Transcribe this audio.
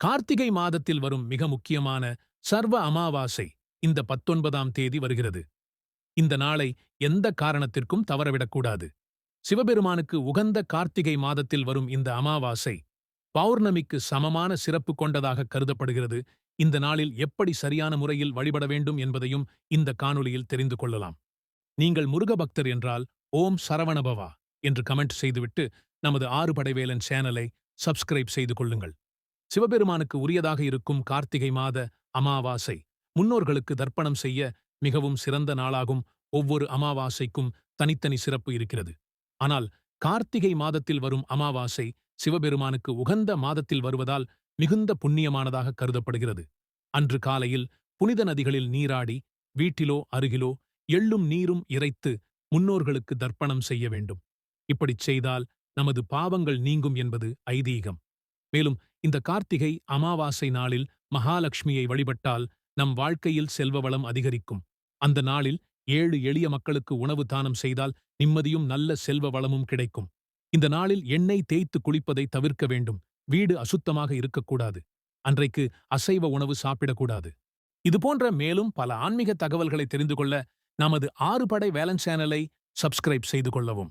கார்த்திகை மாதத்தில் வரும் மிக முக்கியமான சர்வ அமாவாசை இந்த பத்தொன்பதாம் தேதி வருகிறது. இந்த நாளை எந்த காரணத்திற்கும் தவறவிடக்கூடாது. சிவபெருமானுக்கு உகந்த கார்த்திகை மாதத்தில் வரும் இந்த அமாவாசை பௌர்ணமிக்கு சமமான சிறப்பு கொண்டதாக கருதப்படுகிறது. இந்த நாளில் எப்படி சரியான முறையில் வழிபட வேண்டும் என்பதையும் இந்த காணொளியில் தெரிந்து கொள்ளலாம். நீங்கள் முருக பக்தர் என்றால் ஓம் சரவணபவா என்று கமெண்ட் செய்துவிட்டு நமது ஆறு படைவேலன் சேனலை சப்ஸ்கிரைப் செய்து கொள்ளுங்கள். சிவபெருமானுக்கு உரியதாக இருக்கும் கார்த்திகை மாத அமாவாசை. முன்னோர்களுக்கு தர்ப்பணம் செய்ய மிகவும் சிறந்த நாளாகும். ஒவ்வொரு அமாவாசைக்கும் தனித்தனி சிறப்பு இருக்கிறது. ஆனால் கார்த்திகை மாதத்தில் வரும் அமாவாசை சிவபெருமானுக்கு உகந்த மாதத்தில் வருவதால் மிகுந்த புண்ணியமானதாக கருதப்படுகிறது. அன்று காலையில் புனித நதிகளில் நீராடி வீட்டிலோ அருகிலோ எள்ளும் நீரும் இறைத்து முன்னோர்களுக்கு தர்ப்பணம் செய்ய வேண்டும். இப்படிச் செய்தால் நமது பாவங்கள் நீங்கும் என்பது ஐதீகம். மேலும் இந்த கார்த்திகை அமாவாசை நாளில் மகாலட்சுமியை வழிபட்டால் நம் வாழ்க்கையில் செல்வ வளம் அதிகரிக்கும். அந்த நாளில் ஏழு எளிய மக்களுக்கு உணவு தானம் செய்தால் நிம்மதியும் நல்ல செல்வ வளமும் கிடைக்கும். இந்த நாளில் எண்ணெய் தேய்த்து குளிப்பதை தவிர்க்க வேண்டும். வீடு அசுத்தமாக இருக்கக்கூடாது. அன்றைக்கு அசைவ உணவு சாப்பிடக்கூடாது. இதுபோன்ற மேலும் பல ஆன்மீக தகவல்களை தெரிந்து கொள்ள நமது ஆறு படை வேலன் சேனலை சப்ஸ்கிரைப் செய்து கொள்ளவும்.